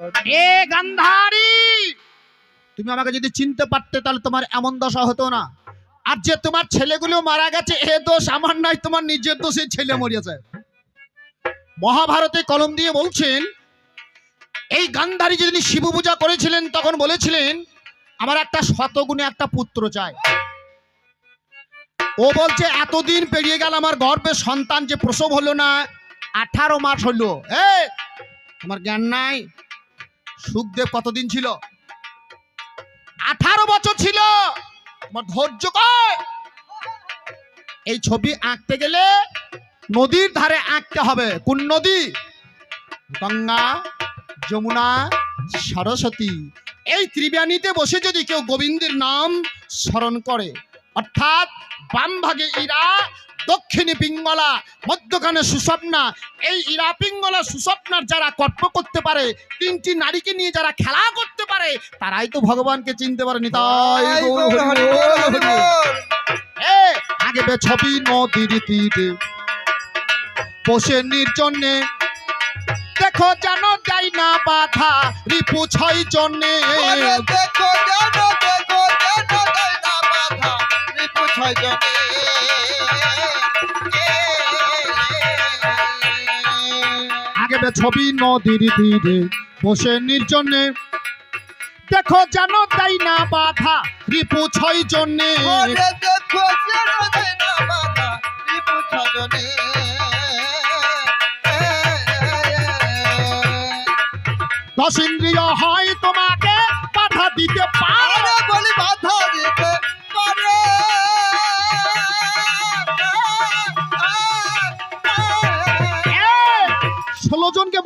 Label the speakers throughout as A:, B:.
A: এ গান্ধারী! তুমি আমাকে যদি চিনতে পারতে তাহলে তোমার এমন দশা হতো না। আর যে তোমার ছেলেগুলো মারা গেছে এ দোষ আমার তোমার নিজের দোষে ছেলে মরিয়েছে। মহাভারতে কলম দিয়ে বলছেন এই গান্ধারী যেদিন শিব পূজা করেছিলেন তখন বলেছিলেন আমার একটা শতগুণে একটা পুত্র চাই। ও বলছে এতদিন পেরিয়ে গেল আমার গর্ভে সন্তান যে প্রসব হলো না আঠারো মাস হলো। এ তোমার জ্ঞান নাই? সুখদেব কতদিন ছিল? আঠারো বছর ছিল। তোমার ধৈর্য এই ছবি আঁকতে গেলে নদীর ধারে আঁকতে হবে। কোন নদী? গঙ্গা, যমুনা, সরস্বতী। এই ত্রিবেণীতে বসে যদি কেউ গোবিন্দের নাম স্মরণ করে, অর্থাৎ বাম ভাগে ইরা দক্ষিণে পিঙ্গলা মধ্যখানে সুস্বপ্না এই ইরা পিঙ্গলা সুস্বপ্নার যারা কর্প করতে পারে তিনটি নারীকে নিয়ে যারা খেলা করতে পারে তারাই তো ভগবানকে চিনতে তাই। বল। এ আগে ছবি নদীর তীরে বসে নির্জনে দেখো জানো যাই না বাধা রিপু ছয় জন্যে
B: দেখো জানো দেখো জানো দেয় না বাধা রিপু ছয়জনে
A: আগে বে ছবি নদীর তীরে বসে নির্জনে। দেখো জানো তাই না বাধা রিপু ছয় জন্যে
B: আরে দেখো জানো দেয় না বাধা রিপু ছয়জনে
A: দশ ইন্দ্রিয় হয় তোমাকে বাধা দিতে পারে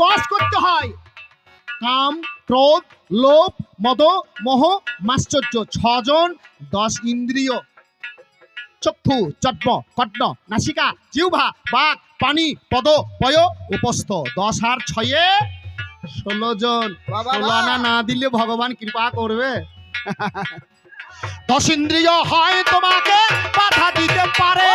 A: বস করতে হয়। কাম ক্রোধ লোভ মদ মোহ মাশ্চর্য ছজন দশ ইন্দ্রিয়। চক্ষু চট্ট কট্ট নাসিকা জিহ্বা বাক পানি পদ পয় উপস্থ। দশ আর ছয়ে ষোলো জন।
B: বাবা
A: আনা না দিলে ভগবান কৃপা করবে। দশ ইন্দ্রিয় হয় তোমাকে বাধা দিতে পারে।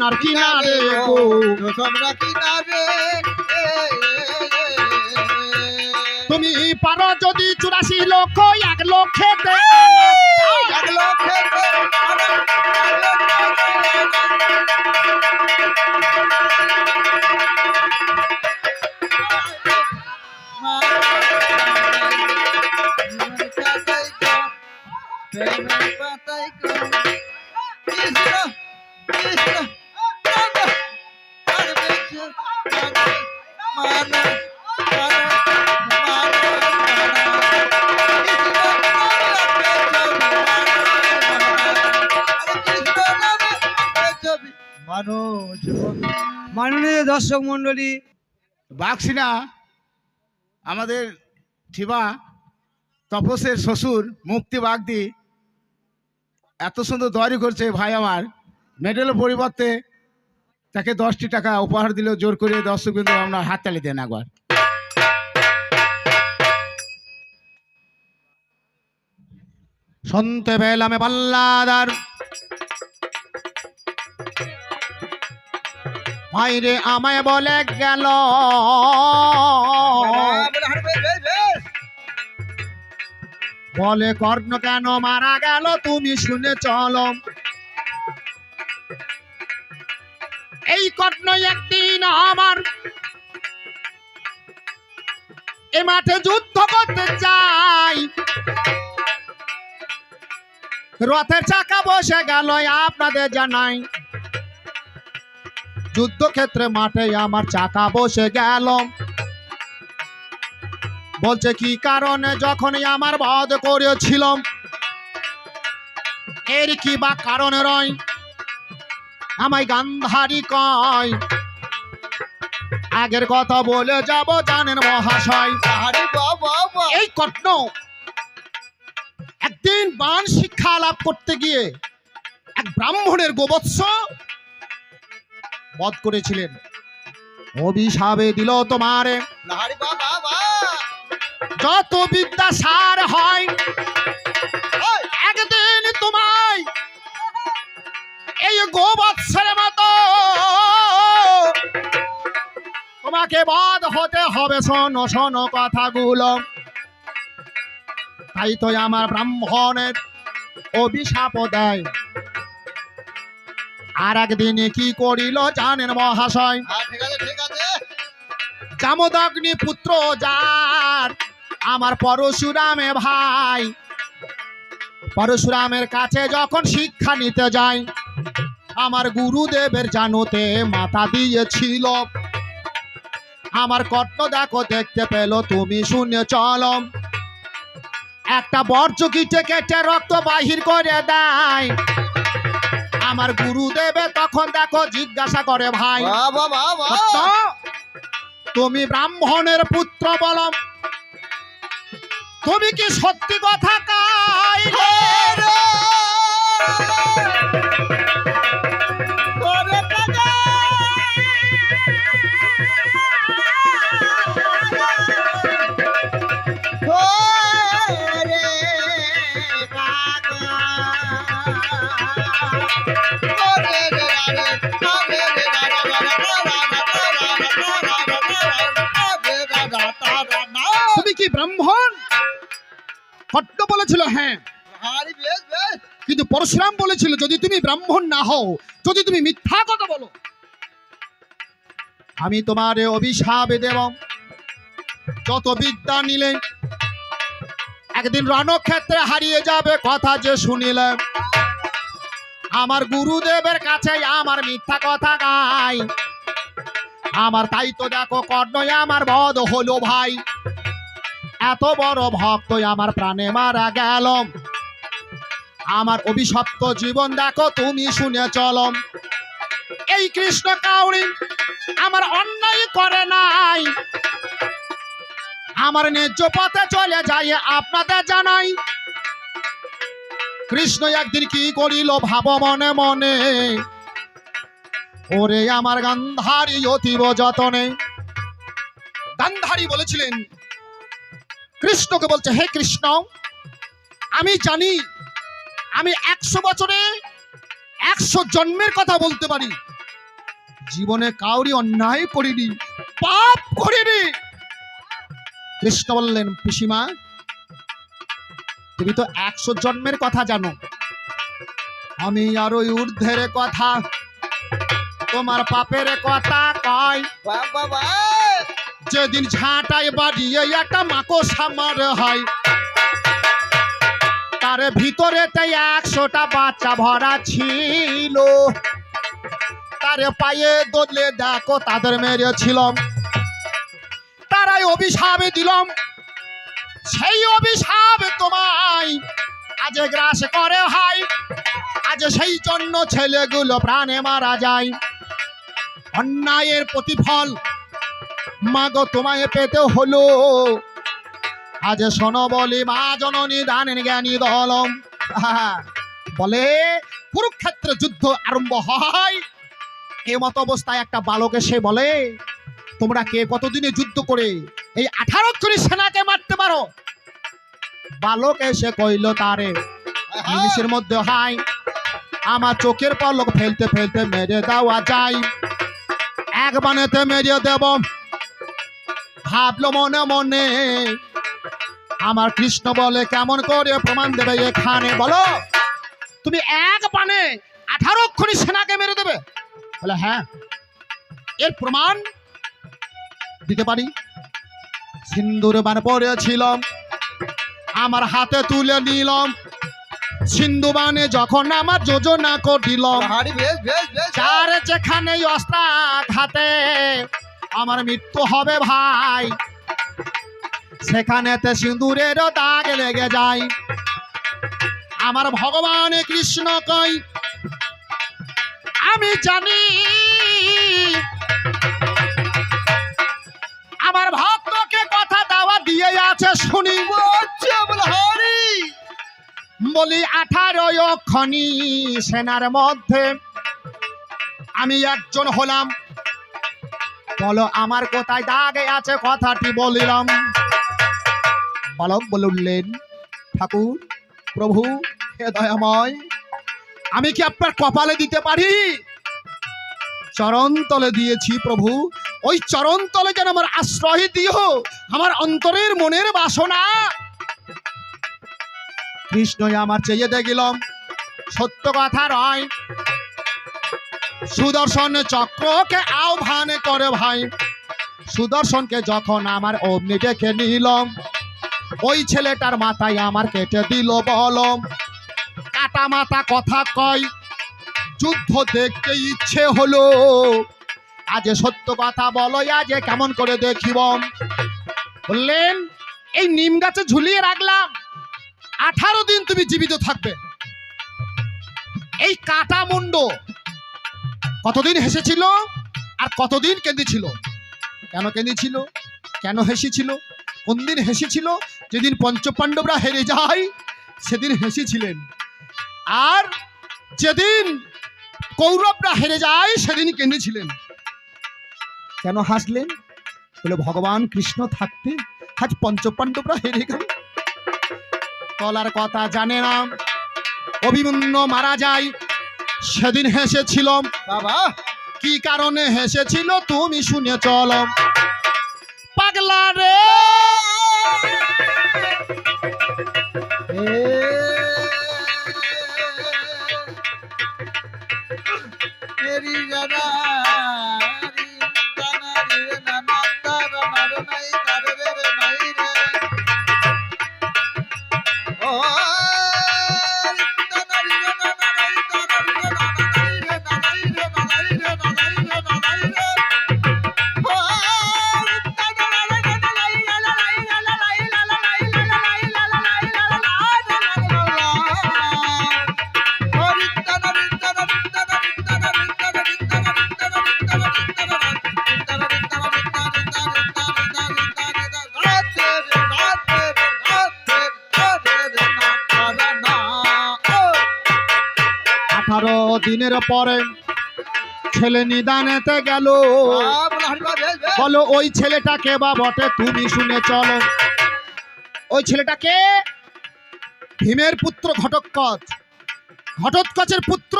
A: সুস্বপ্নার কিনারে গো। তুমি পারো যদি চুরাশি লক্ষ এক লক্ষে
B: মানুষ
C: মাননীয় দর্শক মন্ডলী
D: বাক্সিনা, আমাদের ঠিবা, তপসের শ্বশুর, মুক্তি বাগদি, এত সুন্দর তৈরি করছে ভাই আমার। মেডেলের পরিবর্তে তাকে দশটি টাকা উপহার দিল জোর করে দর্শক বিন্দু আমরা হাততালি দেন একবার।
A: শুনতে পেলাম পাল্লাদার। ভাইরে আমায় বলে গেল। বলে কর্ণ কেন মারা গেল তুমি শুনে চলো। এই কর্ণ একদিন আমার। এ মাঠে যুদ্ধ করতে চাই। রথের চাকা বসে গেল আপনাদের জানাই। যুদ্ধক্ষেত্রে মাঠে আমার চাকা বসে গেল। বলছে, কি কারণে যখন আমার বধ করেছিলাম? এর কি বা কারণে রয়? আমায় গান্ধারি কয়। আগের কথা বলে যাব জানেন মহাশয়। এই কর্ণ একদিন বান শিক্ষা লাভ করতে গিয়ে এক ব্রাহ্মণের গোবৎস বধ করেছিলেন। অভিশাবে দিল তোমার। যত বিদ্যা সার হয় একদিন তোমায় এই গোবৎ আমাকে বধ হতে হবে শোনো শোনো কথাগুলো। তাই তো আমার ব্রাহ্মণের অভিশাপ দেয়। আর একদিনে কি করিল জানেন মহাশয়?
B: হ্যাঁ
A: জামদগ্নি পুত্র যার আমার পরশুরামে ভাই। পরশুরামের কাছে যখন শিক্ষা নিতে যাই আমার গুরুদেবের জানুতে মাথা দিয়েছিল। আমার কর্ণ দেখো দেখতে পেল তুমি শুনে চলো। একটা বর্জ্য কিটে কেটে রক্ত বাহির করে দেয়। আমার গুরুদেবে তখন দেখো জিজ্ঞাসা করে ভাই? তুমি ব্রাহ্মণের পুত্র বল। তুমি কি সত্যি কথা কাই তুমি ব্রাহ্মণ না হও, যদি তুমি মিথ্যা কথা বলো। আমি তোমার অভিশাপ দেব। যত বিদ্যা নিলে, একদিন রণক্ষেত্রে হারিয়ে যাবে কথা যে শুনিলে। আমার গুরুদেবের কাছে আমার মিথ্যা কথা গাই আমার তাই তো দেখো কর্ণই আমার বধ হলো ভাই। এত বড় ভক্ত আমার প্রাণে মারা গেল। আমার অভিশপ্ত জীবন দেখো, তুমি শুনে চলো। এই কৃষ্ণ কাউরি আমার অন্যায় করে নাই। আমার ন্যায্য পথে চলে যায় আপনাদের জানাই। কৃষ্ণ একদিন কি করিল ভাব মনে মনে। ওরে আমার গান্ধারী অতীব যতনে। গান্ধারী বলেছিলেন, কৃষ্ণকে বলছে, হে কৃষ্ণ, আমি জানি আমি একশো বছরে একশো জন্মের কথা বলতে পারি। জীবনে কাউরি অন্যায় করিনি পাপ করিনি। কৃষ্ণ বললেন পিসিমা তুমি তো একশো জন্মের কথা জানো। আমি আরও ঊর্ধ্বের কথা তোমার পাপের কথা কয়।
B: বাবা
A: যেদিন ঝাঁটায় বাড়িয়ে একটা মাকড়সা মারে হয় তার ভিতরেতে একশোটা বাচ্চা ভরা ছিল। তার পায়ে দোদলে দেখো, তাদের মেরেছিলাম তারাই অভিশাপে দিলাম। সেই অভিশাপ তোমায় আজ গ্রাস করে হাই আজ সেই জন্য ছেলেগুলো প্রাণে মারা যায়। অন্যায়ের প্রতিফল মাগো তোমায় পেতে হলো। আজ শোনো বলি মা জননী দানের জ্ঞানী দলম। বলে কুরুক্ষেত্রে যুদ্ধ আরম্ভ হয়। এ মত অবস্থায় একটা বালক এসে বলে তোমরা কে? কতদিনে যুদ্ধ করে এই আঠারো কোটি সেনাকে মারতে পারো? বালক এসে কইল তারে নিমিষের মধ্যে হাই আমার চোখের পলক ফেলতে ফেলতে মেরে দেওয়া যায়। এক বানেতে মেরে দেব। ভাবলো মনে মনে আমার কৃষ্ণ বলে কেমন করে প্রমাণ দেবে এখানে? বলো। তুমি এক পানে আঠারো ক্ষণি সেনাকে মেরে দেবে। বলে হ্যাঁ এর প্রমাণ দিতে পারি। সিন্দুর বান পড়েছিলাম আমার হাতে তুলে নিলাম। সিন্ধু বানে যখন আমার যোজনা যার যেখানে অস্ত্রাঘাতে আমার মৃত্যু হবে ভাই সেখানেতে সিঁদুরেরও দাগ লেগে যায়। আমার ভগবান কৃষ্ণ কই? আমি জানি। আমার ভক্তকে কথা দেওয়া দিয়ে আছে, শুনি।
B: হাড়ি
A: বলি আঠারো খনি সেনার মধ্যে আমি একজন হলাম। বলো, আমার কোথায় দাগে আছে? কথাটি বলিলাম। বালক বললেন, ঠাকুর, প্রভু, হে দয়াময়, আমি কি আপনার কপালে দিতে পারি? চরণ তলে দিয়েছি প্রভু, ওই চরণ তলে যেন আমার আশ্রয় দিও, আমার অন্তরের মনের বাসনা। কৃষ্ণই আমার চেয়ে দেখিলাম, সত্য কথা রয় সুদর্শন চক্রকে আহ্বান করে ভাই, সুদর্শনকে যখন আমার অমনি ডেকে নিলাম ওই ছেলেটার মাথায় আমার কেটে দিল বলম কাটা মাথা কথা কয়, যুদ্ধ দেখতে ইচ্ছে হলো। আজ সত্য কথা বলো, আজ কেমন করে দেখিব বললেন, এই নিম গাছে ঝুলিয়ে রাখলাম, আঠারো দিন তুমি জীবিত থাকবে। এই কাটা মুন্ড কতদিন হেসেছিল আর কতদিন কেঁদেছিল? কেন কেঁদেছিল? কেন হেসেছিল? কোন দিন হেসেছিল? যেদিন পঞ্চপাণ্ডবরা হেরে যায়, সেদিন হেসেছিলেন। আর যেদিন কৌরবরা হেরে যায়, সেদিন কেঁদেছিলেন। কেন হাসলেন? বলে, ভগবান কৃষ্ণ থাকতে আজ পঞ্চপাণ্ডবরা হেরে গেল। তলার কথা জানে না। অভিমন্যু মারা যায়। সেদিন হেসেছিল
B: বাবা,
A: কি কারণে হেসেছিল তুমি শুনে চলো। পাগলা রে! পরে ছেলে নিদানেতে গেল। বলো, ওই বা বটে? তুমি শুনে চলো। ওই ভীমের পুত্র ঘটোৎকচ। ঘটোৎকচের পুত্র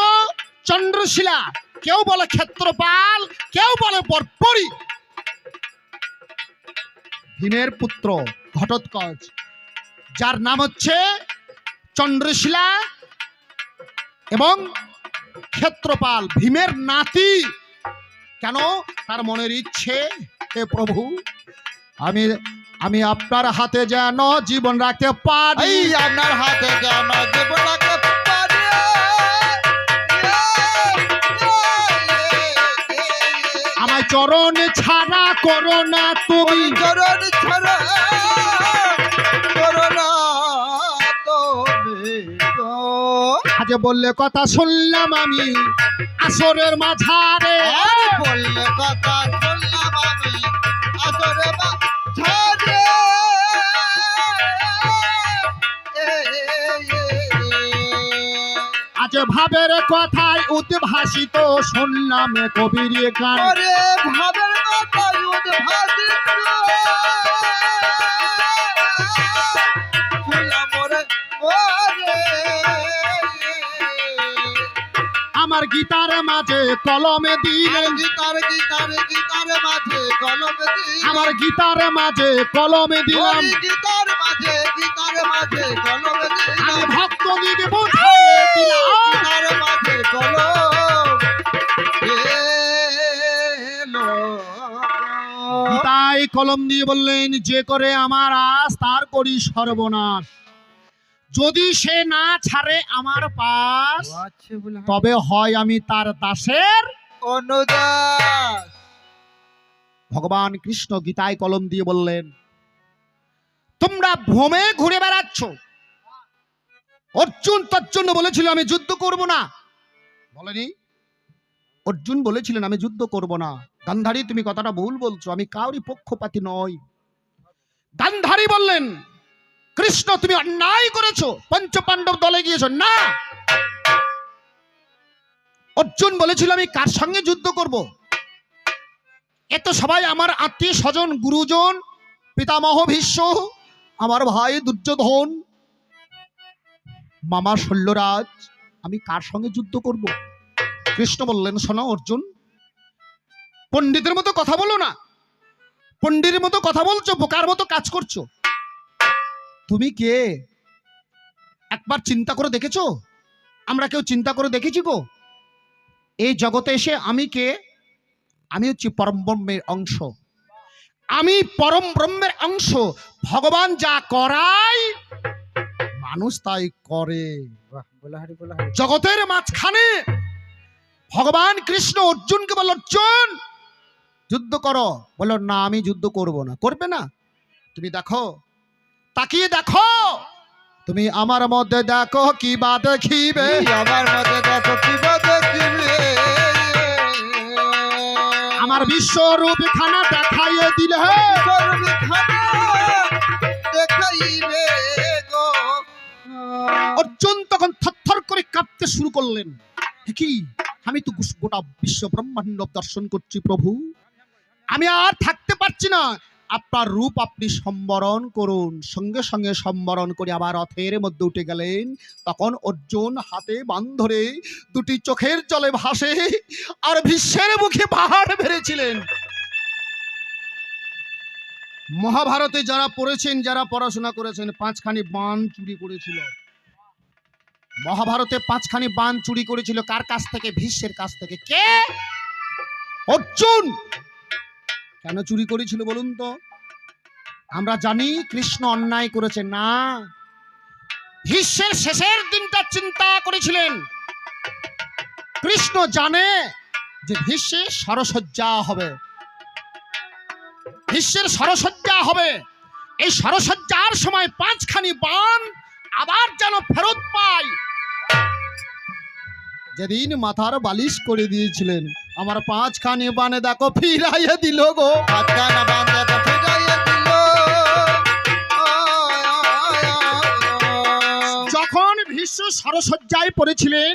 A: চন্দ্রশিলা। কেউ বলে ক্ষেত্রপাল, কেউ বলে বরপরি। ভীমের পুত্র ঘটোৎকচ। যার নাম হচ্ছে চন্দ্রশিলা এবং ক্ষেত্রপাল ভীমের নাতি। কেন? তার মনের ইচ্ছে। হে প্রভু আমি আমি আপনার হাতে যেন জীবন রাখতে পারি।
B: আপনার হাতে যেন জীবনকে পারে।
A: আমায় চরণ ছাড়া করো না তুমি।
B: চরণ ছাড়া
A: আজ বললে কথা শুনলাম আমি। আসরের মাঝারে।
B: বললে কথা শুনলাম আমি। মাঝারে।
A: আজ ভাবের কথায় উদ্ভাসিত শুনলাম কবির গান।
B: ভাবের কথা উদ্ভাসিত।
A: গীতার মাঝে কলমে দিলেন
B: গীতার গীতার গীতার মাঝে কলমে দিলাম
A: আমার গীতার মাঝে কলমে দিলাম।
B: গীতার মাঝে গীতার মাঝে কলমে দিলাম।
A: ভক্ত দিকে বুঝিয়ে দিলাম।
B: গীতার মাঝে কলম
A: তাই কলম দিয়ে বললেন যে করে আমার আজ তার করি সর্বনাশ। যদি সে না ছাড়ে আমার পাশ তবে হয় আমি তার দাসের
B: অনুদাস।
A: ভগবান কৃষ্ণ গীতায় কলম দিয়ে বললেন তোমরা ভ্রমে ঘুরে বেড়াচ্ছ। অর্জুন তার জন্য বলেছিল আমি যুদ্ধ করব না। বলেনি? অর্জুন বলেছিলেন আমি যুদ্ধ করব না। গান্ধারী তুমি কথাটা ভুল বলছো আমি কাউরি পক্ষপাতি নই। গান্ধারী বললেন কৃষ্ণ, তুমি অন্যায় করেছ। পঞ্চপাণ্ডব দলে গিয়েছো। না! অর্জুন বলেছিল, আমি কার সঙ্গে যুদ্ধ করব? এ তো সবাই আমার আত্মীয় স্বজন, গুরুজন, পিতামহ, ভীষ্ম, আমার ভাই দুর্যোধন, মামা শল্যরাজ আমি কার সঙ্গে যুদ্ধ করব? কৃষ্ণ বললেন, শোনা অর্জুন, পণ্ডিতের মতো কথা বলো না। পণ্ডিতের মতো কথা বলছো, বোকার মতো কাজ করছ। তুমি কে? একবার চিন্তা করে দেখেছ? আমরা কেউ চিন্তা করে দেখেছি গো? এই জগতে এসে আমি কে? আমি হচ্ছি পরম ব্রহ্মের অংশ। আমি পরম ব্রহ্মের অংশ। ভগবান যা করায় মানুষ তাই করে।
C: বলা বলা
A: জগতের মাঝখানে ভগবান কৃষ্ণ, অর্জুনকে বলল অর্জুন, যুদ্ধ করো। বলল না, আমি যুদ্ধ করব না। করবে না? তুমি দেখো তাকিয়ে দেখো। তুমি আমার মধ্যে দেখো কি বা দেখিবে।
B: আমার মতে দেখো কি বা দেখিবে।
A: আমার বিশ্বরূপ খানা দেখাইয়ে দিলে।
B: দেখাইবে
A: অর্জুন তখন থরথর করে কাঁপতে শুরু করলেন। "এ কি আমি তো গোটা বিশ্ব ব্রহ্মাণ্ড দর্শন করছি প্রভু। আমি আর থাকতে পারছি না। আপনার রূপ আপনি সম্বরণ করুন। সঙ্গে সঙ্গে সম্বরণ করে আবার রথের মধ্যে উঠে গেলেন। তখন অর্জুন হাতে বান ধরে দুটি চোখের জলে ভাসে আর ভীষ্মের মুখে পাহাড় বেড়েছিলেন মহাভারতে যারা পড়েছেন, যারা পড়াশোনা করেছেন, পাঁচখানি বান চুরি করেছিল। মহাভারতে পাঁচখানি বান চুরি করেছিল কার কাছ থেকে? ভীষ্মের কাছ থেকে। কে? অর্জুন! কেন চুরি করেছিল বলুন তো? আমরা জানি কৃষ্ণ অন্যায় করেছে। না। ভীষ্মের শেষের দিনটা চিন্তা করেছিলেন। কৃষ্ণ জানে যে ভীষ্মের সরসজ্জা হবে। ভীষ্মের সরসজ্জা হবে। এই সরসজ্জার সময় পাঁচখানি বান আবার যেন ফেরত পাই যেদিন মাথার বালিশ করে দিয়েছিলেন। আমার পাঁচখানি বানে দেখো, ফিরাইয়ে দিল গো। যখন ভীষ্ম সরসজ্জায় পড়েছিলেন,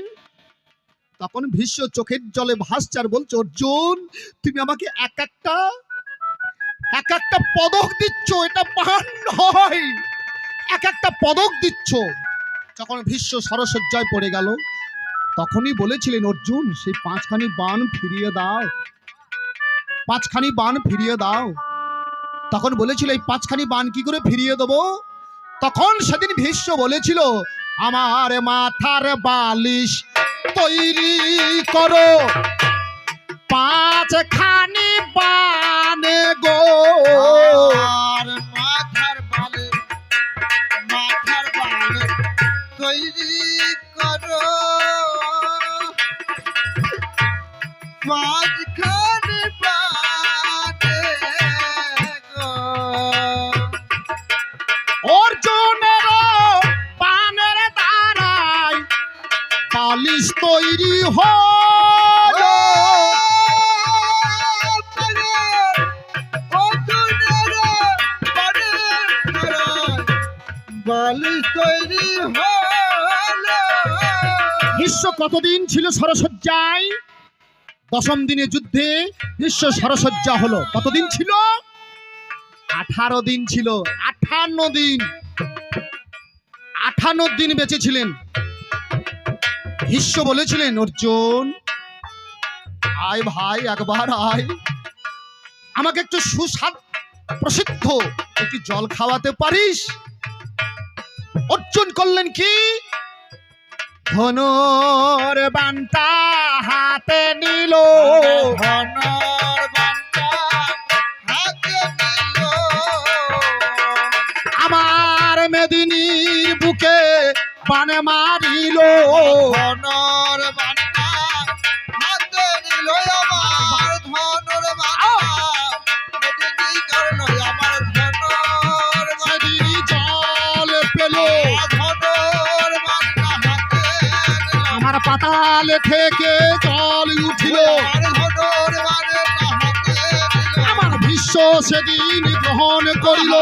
A: তখন ভীষ্ম চোখের জলে ভাসচার বলছে, অর্জুন, তুমি আমাকে এক একটা এক একটা পদক দিচ্ছ, এটা বান নয়। এক একটা পদক দিচ্ছ। যখন ভীষ্ম সরসজ্জায় পড়ে গেল তখনই বলেছিলেন, অর্জুন, সেই পাঁচখানি বান ফিরিয়ে দাও। পাঁচখানি বান ফিরিয়ে দাও। তখন বলেছিল, এই পাঁচখানি বান কি করে ফিরিয়ে দেবো? তখন সেদিন ভীষ্ম বলেছিল, আমার মাথার বালিশ তৈরি করো। পাঁচখানি বানে গো।
B: মাথার বালিশ, মাথার বালে তৈরি করো। মাঝখানে গো।
A: অর্জুনের পানের দ্বারাই বালিশ তৈরি হলো।
B: বালিশ তৈরি হলো।
A: বিশ্ব কতদিন ছিল সরসজ্জায়? দশম দিনে যুদ্ধে বিশ্ব সরসজ্জা হলো। কতদিন ছিল? আঠারো দিন ছিল। আঠান্ন দিন। আঠান্ন দিন বেঁচে ছিলেন ভীষ্ম বলেছিলেন, অর্জুন, আয় ভাই, একবার আয়। আমাকে একটু সুস্বাদ, প্রসিদ্ধ একটু জল খাওয়াতে পারিস? অর্জুন করলেন কি? ধনুর বান্তা হাতে নিল।
B: ধনুর বান্তা হাতে নিল।
A: আমার মেদিনীর বুকে বানে মারিল।
B: ধনুর বান্তা
A: পাতাল থেকে জল উঠিল।
B: আমার
A: বিশ্ব সেদিন গ্রহণ করিল।